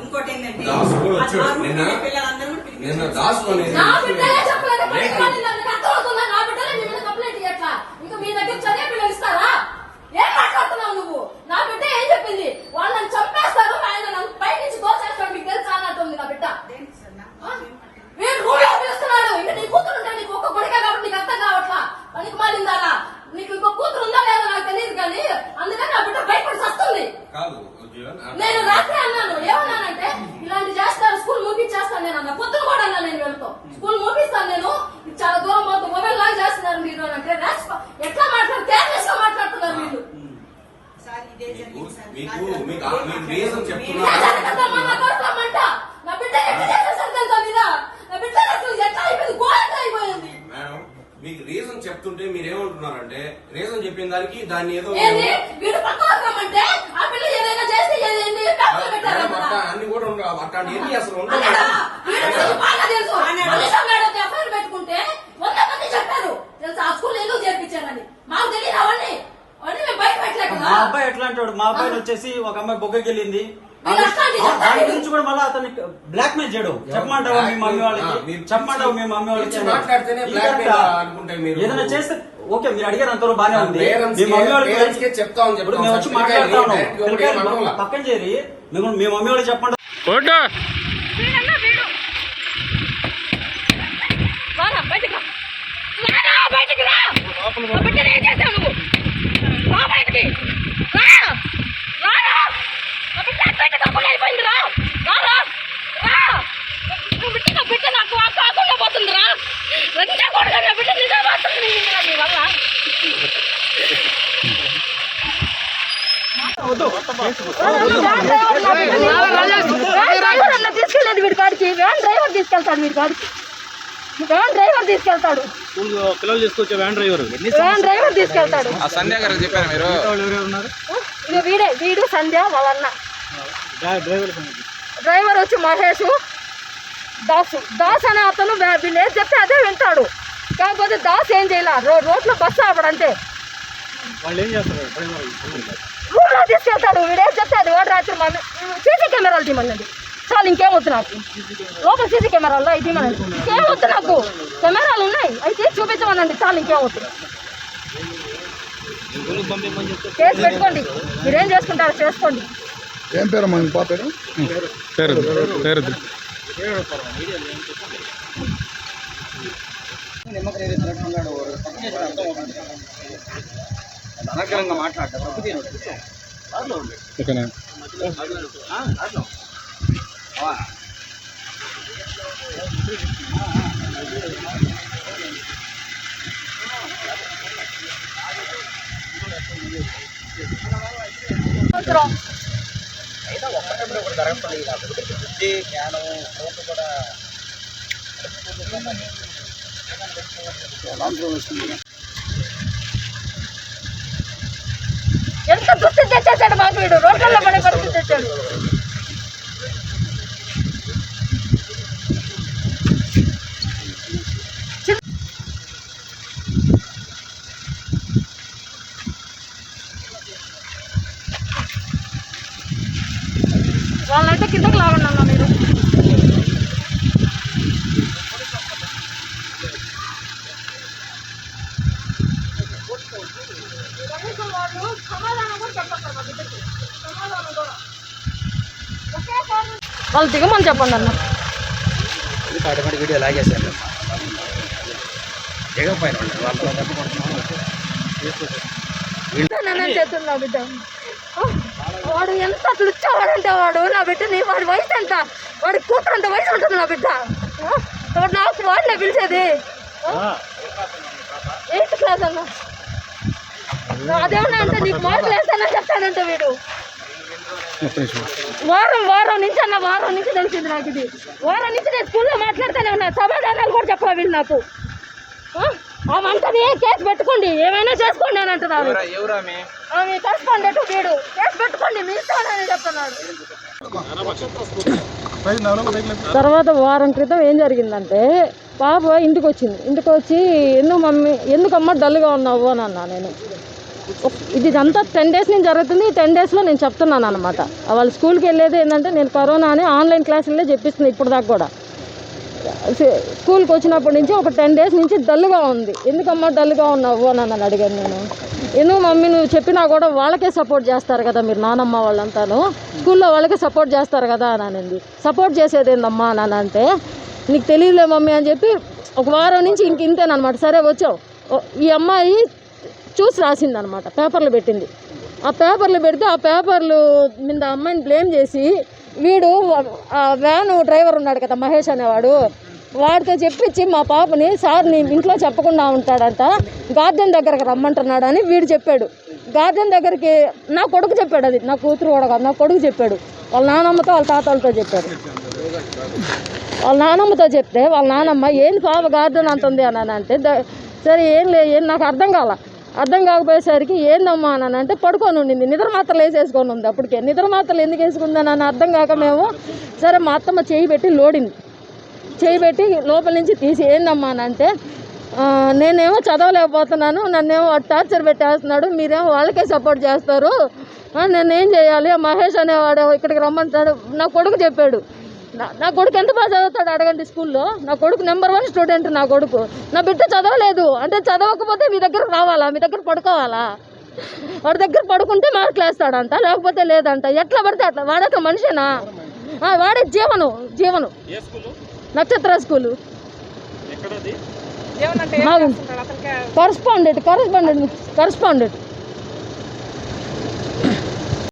ఇంకోటి ఏంటంటే దాసు నిన్న- పిల్లలందరూ కూడా పిలిపించారు. నిన్న దాచుకునేది నా బిడ్డలే చెప్పలేదు పనికి మాలిన నాకు అర్థమవుతుందా? నా బిడ్డలే మీ మీద కంప్లైంట్ ఇయ్యట్లా. ఇంకా మీ దగ్గర చదివే పిల్లలు ఇస్తారా ఏం మాట్లాడుతున్నావు నువ్వు నా బిడ్డ ఏం చెప్పింది వాళ్ళని చంపేస్తారు ఆయన నన్ను పై నుంచి దోచేస్తాడు మీకు తెలుసా అన్నట్టుంది నా బిడ్డ ఏంటి సార్ నా- ఆ? వీడు రూల్లో పిలుస్తున్నాడు ఇంకా నీ కూతురు ఉంటే నీకు ఒక్క కొడుకే కాబట్టి నీకు అర్థం కావట్లా పనికి మాలిందారా నీకు ఇంకో కూతురు ఉందా లేదా నాకు తెలియదు కానీ అందుకని నా బిడ్డ భయపడి వస్తుంది కాదు జీవన్ నేను రాత్రి అన్నాను ఏమన్నానంటే ఇలాంటి చేస్తారు స్కూల్ మూపించేస్తాను నేను అన్న పొద్దున కూడా అన్నా నేను వెళ్తా స్కూల్ మూపిస్తాను నేను ఇది చాలా దూరం మొత్తం మొబైల్ లాగా చేస్తున్నారు మీరు అని అంటే రెస్ప- ఎట్లా మాట్లాడు కేర్లెస్గా మాట్లాడుతున్నారు వీళ్ళు సార్ ఇదే జరిగింది సార్. మీకు నాకు మీకు తెలుసు. మీకు రీజన్ ఇలా చెప్తున్నా జరగద్దమ్మా, నా కోసమంట. నా బిడ్డ ఎట్లా చేసేసారు తెలుసా మీద నా బిడ్డ అసలు ఎట్లా అయిపోయింది? ఘోరంగా అయిపోయింది. మేడం మీకు రీజన్ చెప్తుంటే మీరు ఏమంటున్నారంటే రీజన్ చెప్పిన దానికి దాన్ని ఏదో ఏంది? వీడు పక్క వర్గమంటే ఆ పిల్ల ఏదైనా చేస్తే ఏదైంది పేపర్లో పెట్టారు మేడం, కదా. అట్లా అన్ని కూడా ఉండవు అట్లాంటి ఎన్ని అసలు ఉండవు అదేనా? మేడం. వీడు అసలు బాగా తెలుసు. మనిషా మేడం ఎఫ్ఐఆర్ పెట్టుకుంటే వంద మంది చెప్పారు తెలుసా ఆ స్కూల్ ఎందుకు చేర్పించారని మాకు తెలియదు అవన్నీ అవన్నీ మేము బయట పెట్టలేదు మా అబ్బాయి ఎట్లా అంటాడు మా అబ్బాయిని వచ్చేసి ఒక అమ్మాయి బొగ్గకి వెళ్ళింది. దాని. గురించి కూడా మళ్ళీ అతన్ని బ్లాక్ మెయిల్ చేయడు చెప్పమంటావా మీ మమ్మీ వాళ్ళకి? మీరు చెప్పమంటావు మీ మమ్మీ వాళ్ళకి. ఏదైనా చేస్తే ఓకే మీరు అడిగారు అంతలో బానే ఉంది. మీ మమ్మీ వాళ్ళకి చెప్తామని ఇప్పుడు చెప్తాం. మేము వచ్చి. మాట్లాడుతా ఉన్నాం. పక్కన చేరి మేము మీ మమ్మీ వాళ్ళకి చెప్పండి బయటికి రా. బయటికి రా. తీసుకెళ్ళలేదు రా వీడి కాడికి డ్రైవర్ తీసుకెళ్తాడు వీడి కాడికి వ్యాన్ డ్రైవర్ తీసుకెళ్తాడు. పిల్లలు తీసుకొచ్చే వ్యాన్ డ్రైవర్ వ్యాన్ డ్రైవర్ తీసుకెళ్తాడు. ఆ సంధ్య గారికి చెప్పారు మీరు. ఇక వీడే వీడు సంధ్య వాళ్ళన్న డ్రైవర్ డ్రైవర్ వచ్చి మహేష్ దాసు. దాస్ అనే అతను వీళ్ళు ఏది చెప్తే అదే వింటాడు. కాకపోతే దాస్ ఏం చేయాల? రో రోడ్లో బస్సు ఆపడంతే వాళ్ళు ఏం చేస్తారు? డ్రైవర్ రూమ్లో తీసుకెళ్తాడు. వీడు చెప్తే అది వాడు రాత్రి మన సీసీ కెమెరాలు తీమనండి చాలు ఇంకేం వద్దు నాకు. లోపల సీసీ కెమెరాల్లో అయితే తీమనండి ఇంకేం వద్దు నాకు. కెమెరాలు ఉన్నాయి. అయితే చూపించమనండి. చాలు ఇంకేం వద్దు. కేసు పెట్టుకోండి. మీరేం చేసుకుంటారో చేసుకోండి. ఏం మీ పేరు? పేరు పేరు అనర్గళంగా మాట్లాడతారు బుద్ధి జ్ఞానం ఓకేనా కూడా ఎంత దుస్థితి తెచ్చేసాడు మాకు వీడు? రోడ్లలో పడే పరిస్థితి తెచ్చాడు. వాళ్ళంటే కిందకి లాగండి అన్న మీరు. వాళ్ళు దిగమని చెప్పండి అన్న. Automatic video లాగేశారు? దిగపోయిన వాళ్ళు నేను చెప్తున్నా బిడ్డ. వాడు ఎంత తుడిచేవాడంటే వాడు? నా బిడ్డని వాడి వయసు ఎంత? వాడి కూతురు అంత వయసు ఉంటుంది నా బిడ్డ. వాడు నాకు వాడినే పిలిచేది. ఎయిత్ క్లాస్ అన్న. అదేమన్నా అంటే నీకు మార్కులు వేస్తానని చెప్తానంట వీడు. వారం వారం నుంచి అన్న వారం నుంచి తెలిసింది నాకు ఇది. వారం నుంచి నేను స్కూల్లో మాట్లాడుతూనే ఉన్నా. సమాధానాలు కూడా చెప్పరా వీళ్ళు నాకు. కేసు పెట్టుకోండి ఏమైనా చేసుకోండి అని అంటున్నారు. ఎవరామే ఆమె? కరెస్పాండెంట్ వీడు. కేసు పెట్టుకోండి మీ ఇష్టమని చెప్తున్నాడు. తర్వాత వారం క్రితం ఏం జరిగిందంటే పాప ఇంటికి వచ్చింది ఇంటికి వచ్చి ఎందుకు మమ్మీ ఎందుకమ్మా డల్గా ఉన్నావు? అని అన్నా నేను. ఇది అంతా టెన్ డేస్ నుంచి జరుగుతుంది. ఈ టెన్ డేస్లో నేను చెప్తున్నాను అనమాట వాళ్ళు స్కూల్కి వెళ్ళేది ఏంటంటే నేను కరోనా అని ఆన్లైన్ క్లాసులే చెప్పిస్తున్నాను ఇప్పుడు దాకా కూడా. స్కూల్కి వచ్చినప్పటి నుంచి ఒక టెన్ డేస్ నుంచి డల్గా ఉంది. ఎందుకమ్మా డల్గా ఉన్నావు అని నన్ను అడిగాను నేను. ఎందుకు మమ్మీ నువ్వు చెప్పినా కూడా వాళ్ళకే సపోర్ట్ చేస్తారు కదా మీరు నానమ్మ వాళ్ళంతాను. స్కూల్లో వాళ్ళకే సపోర్ట్ చేస్తారు కదా అని అనింది. సపోర్ట్ చేసేది ఏందమ్మా అని అంటే నీకు తెలియలే మమ్మీ అని చెప్పి ఒక వారం నుంచి ఇంక ఇంతేనమాట సరే వచ్చావు. ఈ అమ్మాయి చూసి రాసింది అనమాట పేపర్లు పెట్టింది. ఆ పేపర్లు పెడితే ఆ పేపర్లు మీద అమ్మాయిని బ్లేమ్ చేసి వీడు ఆ వ్యాన్ డ్రైవర్ ఉన్నాడు కదా మహేష్ అనేవాడు. వాడితో చెప్పించి మా పాపని సార్ నీ ఇంట్లో చెప్పకుండా ఉంటాడంట గార్డెన్ దగ్గరకు రమ్మంటున్నాడు అని వీడు చెప్పాడు. గార్డెన్ దగ్గరికి నా కొడుకు చెప్పాడు అది నా కూతురు కూడా కాదు నా కొడుకు చెప్పాడు. వాళ్ళ నానమ్మతో వాళ్ళ తాతలతో చెప్పాడు. వాళ్ళ నానమ్మతో చెప్తే వాళ్ళ నానమ్మ ఏంది పాప గార్డెన్ అంటుంది అని అంటే సరే ఏం లే ఏం నాకు అర్థం కాల. అర్థం కాకపోయేసరికి ఏందమ్మా అని అంటే పడుకొని ఉండింది. నిద్ర మాత్రలు వేసేసుకొని ఉంది అప్పటికే. నిద్ర మాత్రలు ఎందుకు వేసుకుందని అని అర్థం కాక మేము సరే మా అత్తమ్మ చేయి పెట్టి లోడింది. చేయి పెట్టి లోపల నుంచి తీసి ఏందమ్మా అని అంటే నేనేమో చదవలేకపోతున్నాను నన్నేమో టార్చర్ పెట్టేస్తున్నాడు మీరేమో వాళ్ళకే సపోర్ట్ చేస్తారు. నేనేం చేయాలి? మహేష్ అనేవాడు ఇక్కడికి రమ్మంటాడు నా కొడుకు చెప్పాడు నా- నా కొడుకు ఎంత బాగా చదువుతాడు అడగండి స్కూల్లో? నా కొడుకు నెంబర్ వన్ స్టూడెంట్ నా కొడుకు. నా బిడ్డ చదవలేదు. అంటే చదవకపోతే మీ దగ్గర రావాలా? మీ దగ్గర పడుకోవాలా? వాడి దగ్గర పడుకుంటే మార్కులు వేస్తాడంట లేకపోతే లేదంట. ఎట్లా పడితే అట్లా. వాడక మనిషినా? ఆ, వాడే జీవను జీవను. నక్షత్ర స్కూలు. ఎక్కడది? Correspondent correspondent correspondent